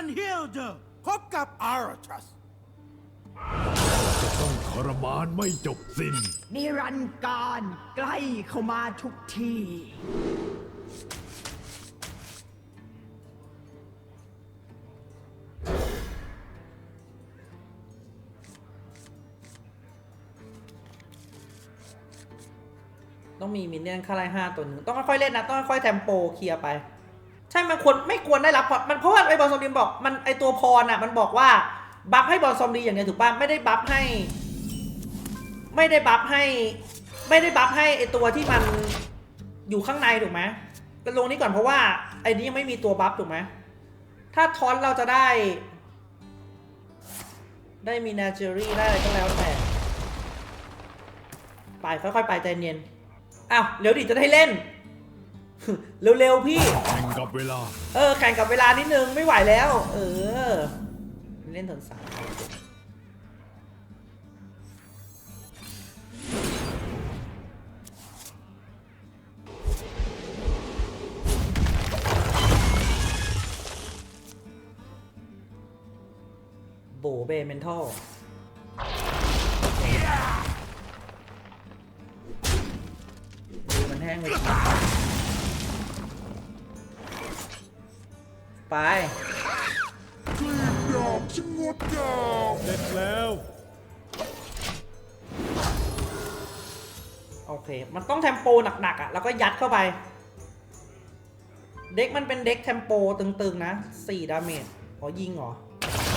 and Hilda พบกับ Aratus จะต้องทรมานไม่จบสิ้น นิรันดร์การใกล้เข้ามาทุกที ต้องมีมินเนี่ยนค่าไล่ห้าตัวหนึ่งต้องค่อยๆเล่นนะ ต้องค่อยๆแทมโปเคลียร์ไป ใช่มันควรไม่ควรได้รับพอมันเพราะว่าไอ้บอลซอมดีบอกมันไอ้ตัวพรอะมันบอกว่าบัฟให้บอลซอมดีอย่างเดียวถูกป่ะไม่ได้บัฟให้ ไม่ได้บัฟให้ ไม่ได้บัฟให้ไอ้ตัวที่มันอยู่ข้างในถูกไหมแต่ลงนี้ก่อนเพราะว่าไอ้นี้ยังไม่มีตัวบัฟถูกไหมถ้าทอนเราจะได้ ได้มีนาเจอรี่ได้อะไรก็แล้วแต่ไปค่อยๆไปใจเย็นอ้าวเร็วดิจะได้เล่น เร็วๆพี่ แข่งกับเวลา เออแข่งกับเวลานิดนึงไม่ไหวแล้ว เออ เล่นถนสามโบเบเมนทัลดูมันแห้งไปที มันต้องเทมโปหนักๆอะแล้วก็ยัดเข้าไป เด็กมันเป็นเด็กเทมโปตึงๆนะ4ดาเมจพอยิงเหรอ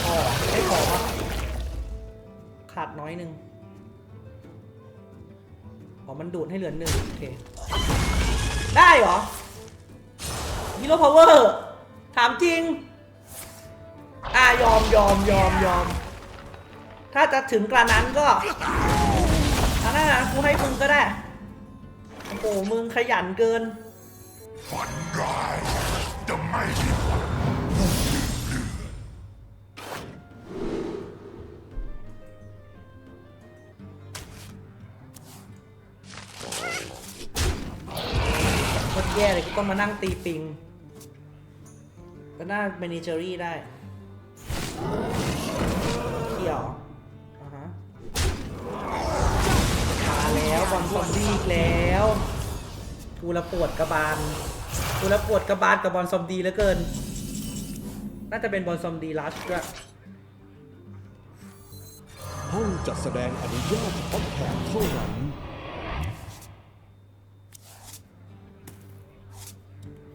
พอไม่พอขาดน้อยหนึ่งอ๋อมันดูดให้เหลือหนึ่งโอเค ได้เหรอฮีโร่พาวเวอร์ถามจริง อ่ายอมยอมยอมยอม ถ้าจะถึงกระนั้นก็อันนั้นนะกูให้มึงก็ได้ อ้โหมึงขยันเกินฝันร้ายจะไม่ได้ผลโคตรแย่เลยกูต้องมานั่งตีปิง ก็น่าเมนิเจอรี่ได้เขี่ยว บอลซอมบี้อีกแล้วกูละปวดกระบาลกูละปวดกระบาลกับบอลซอมดีเหลือเกิน น่าจะเป็นบอลซอมดีลัชด้วยห้องจัดแสดงอนุญาตเฉพาะแขกเท่านั้น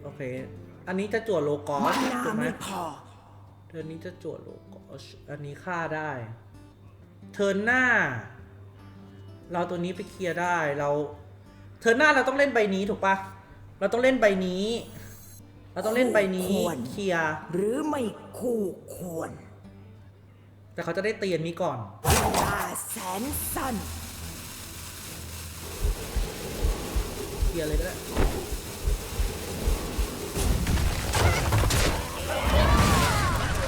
โอเค อันนี้จะจั่วโลกอมาสนาถูกไหมไม่พอเทิร์นนี้จะจั่วโลกอสอันนี้ฆ่าได้ เทิร์นหน้า เราตัวนี้ไปเคลียร์ได้เราเทิร์นหน้าเราต้องเล่นใบนี้ถูกปะเราต้องเล่นใบนี้ เราต้องเล่นใบนี้ควร เคลียร์หรือไม่คู่ควรแต่เขาจะได้เตียนนี้ก่อน เวลาแสนสั้น เคลียร์เลยก็ได้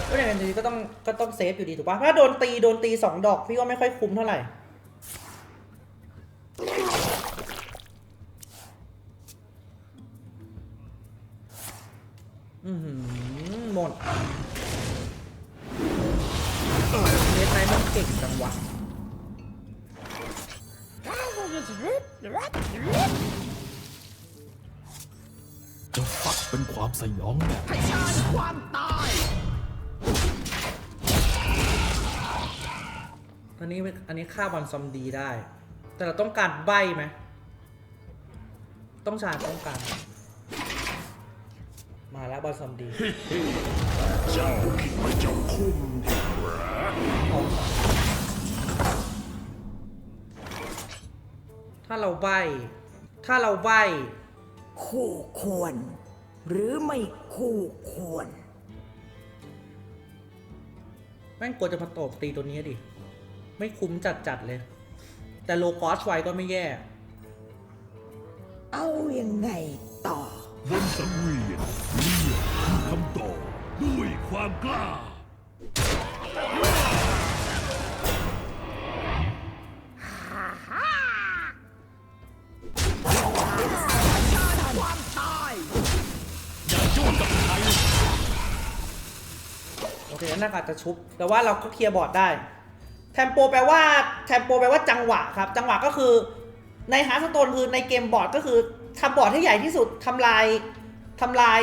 ก็อย่างนี้ก็ต้องก็ต้องเซฟอยู่ดีถูกปะถ้าโดนตีโดนตีสองดอกพี่ว่าไม่ค่อยคุ้มเท่าไหร่ หือหมดเนสไนท์มันเก่งจังวะจะฝักเป็นความสยองแบบความตายอันนี้เป็นอันนี้ค่าบอลซอมดีได้ แต่เราต้องการใบไหม ต้องชาร์จต้องการ มาแล้วบอลซอมดี เจ้าคิดว่าเจ้าคุ้มดีกว่าถ้าเราใบ ถ้าเราใบ คู่ควร หรือไม่คู่ควร แม่งกลัวจะมาตบตีตัวนี้ดิ ไม่คุ้มจัดจัดๆเลย แต่โลกอสไวก็ไม่แย่ เอายังไงต่อ บนสังเวียนเลือกคือคำตอบด้วยความกล้า ความตายอย่าจ้วงกับใครเคนั่นอาจจะชุบ แต่ว่าเราก็เคลียร์บอร์ดได้ แทมโปแปลว่า แทมโปแปลว่าจังหวะครับ จังหวะก็คือในฮาร์สโตนคือในเกมบอร์ดก็คือ ทำบอร์ดให้ใหญ่ที่สุดทำลายทำลาย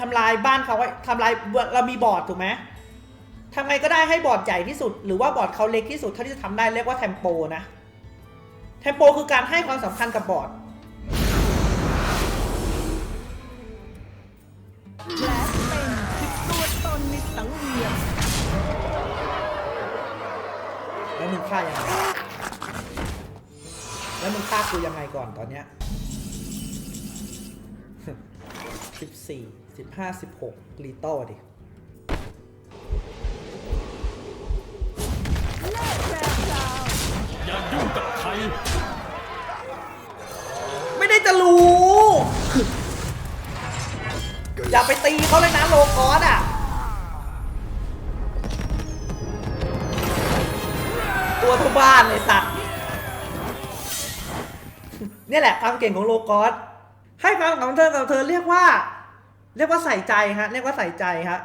ทำลายบ้านเขาไว้ทำลายเรามีบอร์ดถูกไหมทำไงก็ได้ให้บอร์ดใหญ่ที่สุด หรือว่าบอร์ดเขาเล็กที่สุดเท่าที่จะทำได้เรียกว่าแทมโปนะแทมโปคือการให้ความสำคัญกับบอร์ดและเป็นคือตัวตนในสังเวียนแล้วมึงฆ่ายังไงแล้วมึงฆ่ากูยังไงก่อนตอนเนี้ย สิบสี่สิบห้าสิบหกลีโต้ดิอย่ายุ่งกับใครไม่ได้จะรู้ อย่าไปตีเขาเลยนะโลกอสอะตัวทุกบ้านเลยสัตว์เนี่ยแหละความเก่งของโลกอสให้ความของเธอกับเธอเรียกว่า เรียกว่าใส่ใจฮะ เรียกว่าใส่ใจฮะ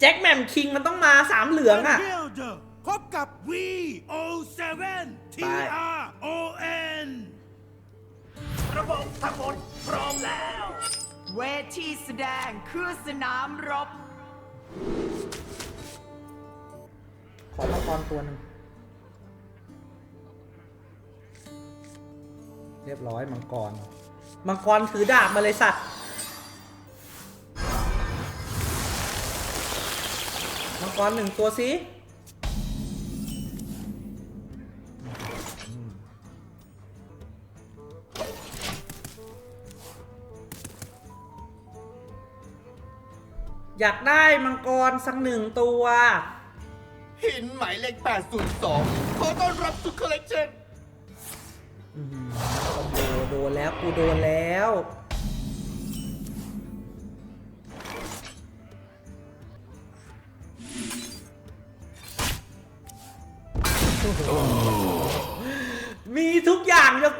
แจ็คแมมคิงมันต้องมาสามเหลืองอะ Builder พบกับ VO7 TRON เวทีแสดงคือสนามรบ ขอมังกรตัวหนึ่งเรียบร้อยมังกร มังกรถือดาบมาเลยสัตว์ กรหนึ่งตัวสิอยากได้มังกรสักหนึ่งตัว หินหมายเลข802 ขอต้อนรับสู่คอลเลกชันโอ้โหโดนแล้วกูโดนแล้ว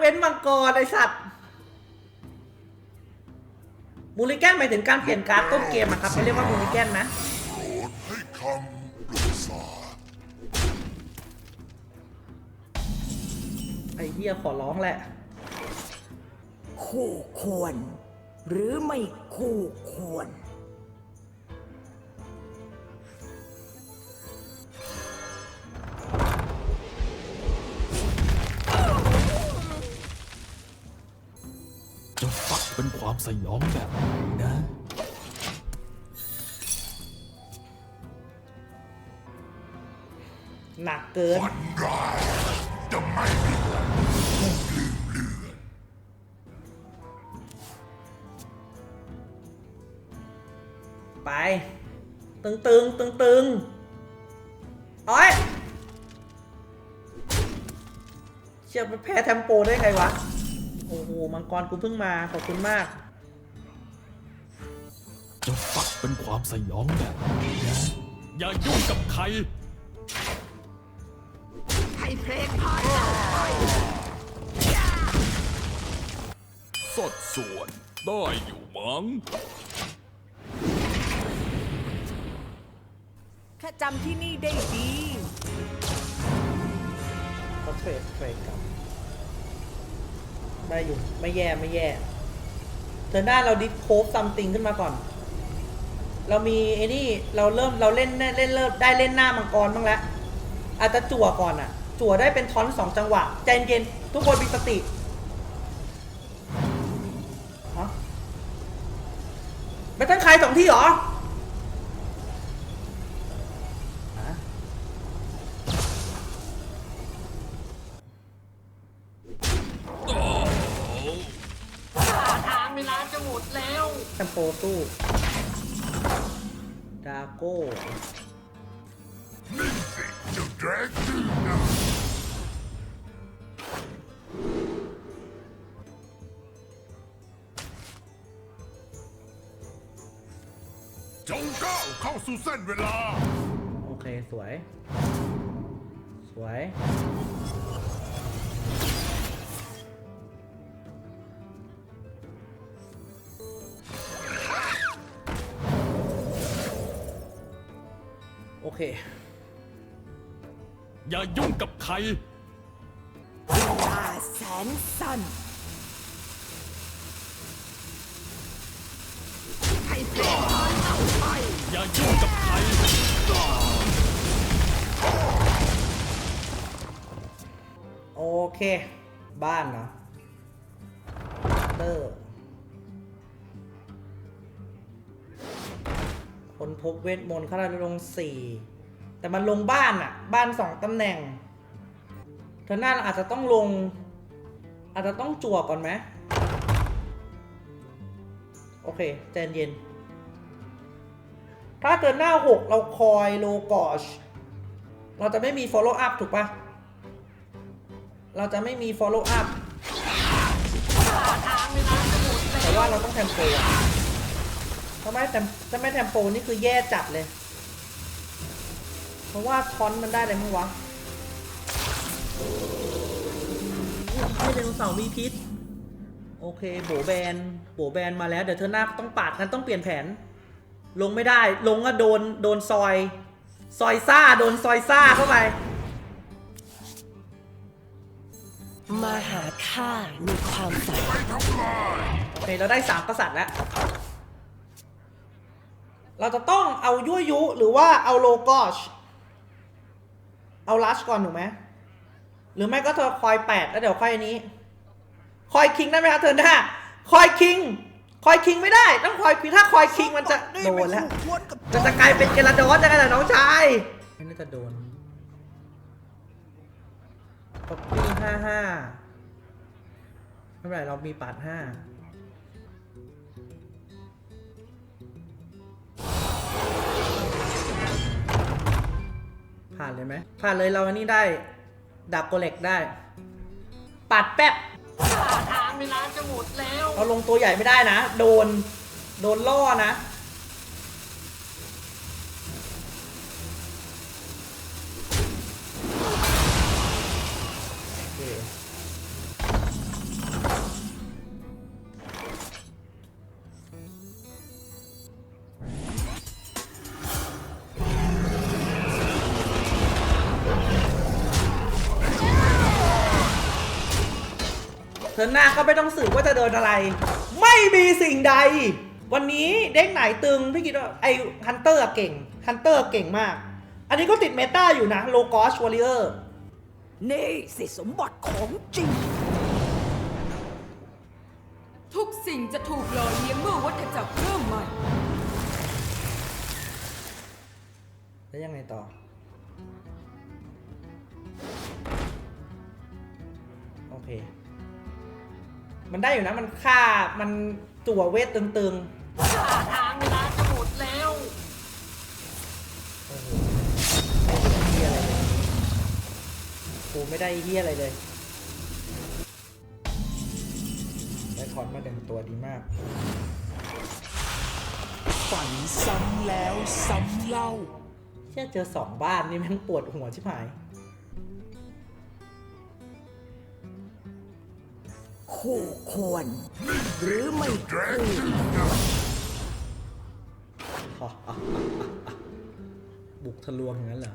ว้นมังกรไอสัตว์มูลิแกนหมายถึงการเปลี่ยนการ์ดต้นเกมอะครับเขาเรียกว่ามูลิแกนนะให้คำปรึกษาไอเหี้ยขอร้องแหละ คู่ควร หรือไม่คู่ควร เป็นความสยองแบบนี้นะ หนักเกินทนร้ายจะไป ตึงตึงตึงตึงโอ้ยเชี่ยมันแพ้เทมโปได้ไงวะ โอ้โห มังกรกูเพิ่งมา ขอบคุณมาก จะฟักเป็นความสยองแบบนี้นะอย่ายุ่งกับใคร ให้เพลงพายสดส่วนได้อยู่มั้งแค่จำที่นี่ได้ดี ก็เทรดเทรดกับ ได้อยู่ ไม่แย่ไม่แย่เธอหน้าเราดิโคฟซัมติงขึ้นมาก่อน เรามีไอ้นี่เราเริ่มเราเล่นเล่นเล่นเริ่มได้เล่นหน้ามังกรบ้างแล้วอาจจะจั่วก่อนอะจั่วได้เป็นทอนสองจังหวะ ใจเย็นทุกคนมีสติฮะไม่ต้องใครสองที่หรอ แทมโปสู้ดาโก้ จงก้าวเข้าสู่เส้นเวลา โอเค สวย สวย เค อย่ายุ่งกับใครเวลาแสนสั้นอย่ายุ่งกับใครโอเค บ้านเนาะเตอร์ คนพบเวทมนต์ข้าราชลงสี่แต่มันลงบ้านอะบ้านสองตำแหน่งเธอหน้าเราอาจจะต้องลง อาจจะต้องจั่วก่อนไหมโอเคใจเย็น ถ้าเกินหน้าหกเราคอยโลกอชเราจะไม่มี follow up ถูกปะเราจะไม่มี follow up แต่ว่าเราต้องแทมโปอะ ถ้าไม่แทมถ้าไม่แทมโปนี่คือแย่จัดเลย เพราะว่าทอนมันได้เลยมั้งวะไม่ไดโนเสาร์มีพิษ โอเค โบแบน โบแบนมาแล้ว เดี๋ยวเธอหน้าต้องปาดกันต้องเปลี่ยนแผน ลงไม่ได้ ลงก็โดน โดนซอย ซอยซ่า โดนซอยซ่าเข้าไป มาหาข้าในความฝันโอเค เราได้สามกษัตริย์แล้ว เราจะต้องเอายั่วยุหรือว่าเอาโลกอชเอาลัชก่อนถูกไหมหรือไม่ก็เธอคอยแปดแล้วเดี๋ยวค่อยอันนี้ คอยคิงได้ไหมครับเธอหน้าคอยคิง คอยคิงไม่ได้ ต้องคอยคิงถ้าคอยคิงมันจะโดนแล้วจะจะกลายเป็นเกลาดอสยังไงล่ะน้องชายไม่น่าจะโดนป๊อปปี้ห้าห้าไม่เป็นไรเรามีปาดห้า ผ่านเลยไหมผ่านเลยเราอันนี้ได้ดับโกเล็กได้ ปัดแป๊บทางเวลาจะหมดแล้ว เอาลงตัวใหญ่ไม่ได้นะ โดน โดนล่อนะ เธอหน้าก็ไม่ต้องสืบว่าจะโดนอะไร ไม่มีสิ่งใด วันนี้เด็กไหนตึงพี่คิดว่าไอ้ฮันเตอร์เก่งฮันเตอร์เก่งมาก อันนี้ก็ติดเมตาอยู่นะโลกอชวอริเออร์นี่สิสมบัติของจริง ทุกสิ่งจะถูกหล่อเลี้ยงเมื่อวัฏจักรเริ่มใหม่ แล้วยังไงต่อ โอเค มันได้อยู่นะมันฆ่ามันจั่วเวทตึงๆทางเวลาจะหมดแล้วโอ้โหไม่ได้เฮียอะไรเลยกูไม่ได้เฮียอะไรเลยได้ถอดมาหนึ่งตัวดีมาก ฝันซ้ำแล้วซ้ำเล่า เชื่อเจอสองบ้านนี่แม่งปวดหัวชิบหาย คู่ควร หรือไม่คู่บุกทะลวงอย่างนั้นเหรอ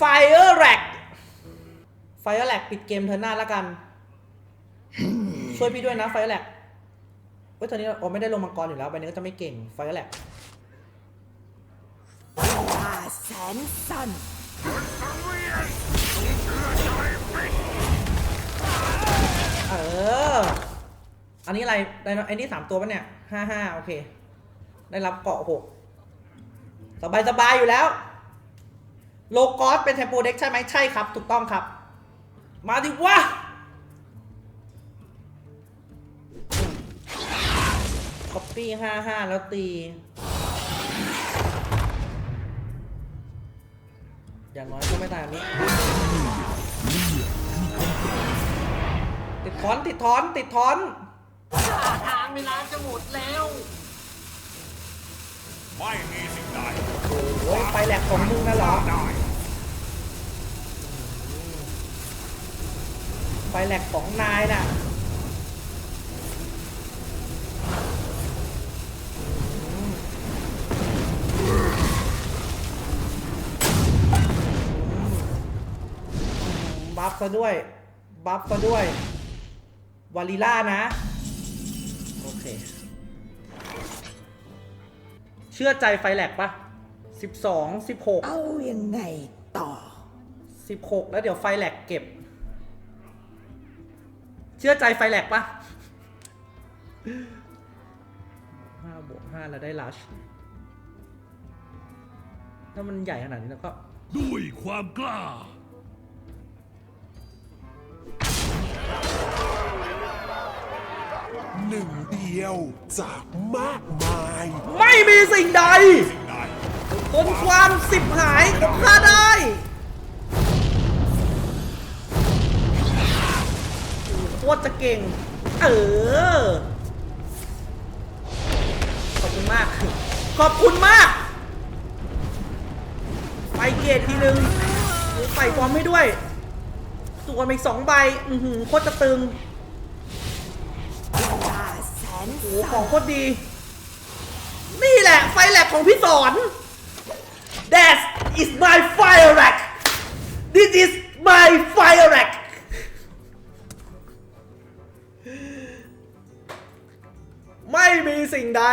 Fire Rack Fire Rack ปิดเกมเธอหน้าแล้วกัน ช่วยพี่ด้วยนะ Fire Rack เฮ้ยตอนนี้โอ้ไม่ได้ลงมังกรอยู่แล้วใบนี้ก็จะไม่เก่ง Fire Rack เวลาแสนสั้น เออ อันนี้อะไรไดโนไอ้นี่สามตัวปะเนี่ยห้าห้าโอเค ได้รับเกาะหกสบายสบายอยู่แล้ว โลกอสเป็นเทมโปเด็กใช่ไหมใช่ครับ ถูกต้องครับ มาดิวะคอปปี้ห้าห้าแล้วตี อย่างน้อยก็ไม่ตายนี้ ติดถอนติดถอนติดถอนทางเวลาจะหมดแล้ว ไม่มีสิ่งใดโอ้ยไปแหลกของมึงนะหรอไปแหลกของนายน่ะบัฟก็ด้วย บัฟก็ด้วย วาลิล่านะ โอเค เชื่อใจไฟแลกปะสิบสองสิบหกเอายังไงต่อสิบหกแล้วเดี๋ยวไฟแลกเก็บ เชื่อใจไฟแลกปะห้าบวกห้าแล้วได้ลัชถ้ามันใหญ่ขนาดนี้แล้วก็ ด้วยความกล้า หนึ่งเดียวจากมากมาย ไม่มีสิ่งใดจนความสิบหายของข้าได้โคตรจะเก่ง เออ ขอบคุณมาก ขอบคุณมาก ไปเกตทีนึงใส่ฟอร์มให้ด้วย ตัวมาอีกสองใบ อือหือโคตรจะตึง นโอ้โหของโคตรดี นี่แหละ ไฟแลบของพี่สอน That is my fire rack This is my fire rack ไม่มีสิ่งใด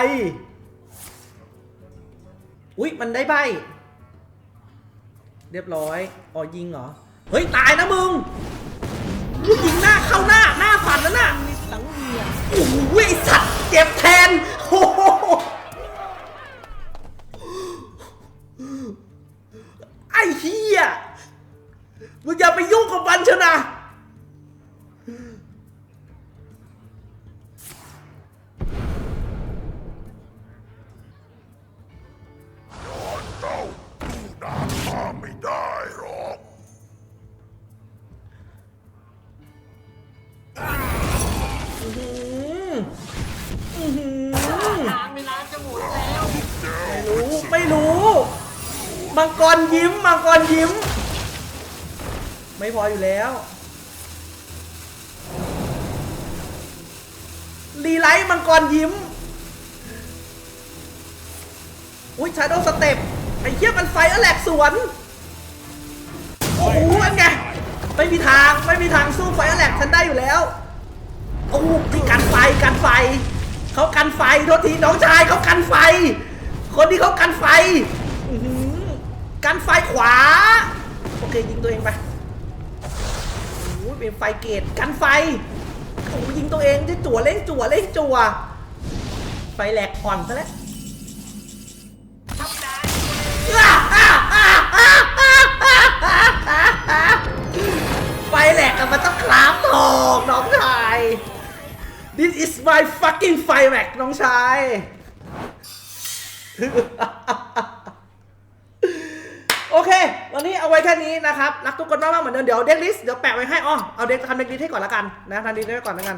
อุ๊ย มันได้ใบ เรียบร้อย อ๋อยิงเหรอ เฮ้ย ตายนะมึงยยิงหน้าเข้าหน้า หน้าฝันแล้วน่ะ 等你呀五 v 三 มังกรยิ้ม มังกรยิ้ม ไม่พออยู่แล้วรีไลท์มังกรยิ้ม อุ้ยชาโดสเต็ปไอ้เหี้ยมันไฟอแหลกสวน โอ้โหอันไง ไม่มีทาง ไม่มีทางสู้ไฟอแหลกฉันได้อยู่แล้ว โอ้โหนี่กันไฟ กันไฟ เขากันไฟ โทษทีน้องชายเขากันไฟ คนที่เขากันไฟอื กันไฟขวา โอเคยิงตัวเองไปโอ้ยเป็นไฟเกตกันไฟโอ้ยิงตัวเองที่จั่วเล่นจั่วเล่นจั่วไฟแหลกอ่อนซะแล้วไฟแหลกมันต้องคราฟทองน้องชาย This is my fucking fire น้องชาย อันนี้เอาไว้แค่นี้นะครับรักทุกคนมากๆเหมือนเดิมเดี๋ยวเด็กลิสต์เดี๋ยวแปะไว้ให้อ๋อเอาเด็กทำเด็กลิสต์ให้ก่อนละกันนะทำเด็กลิสต์ไว้ก่อนละกัน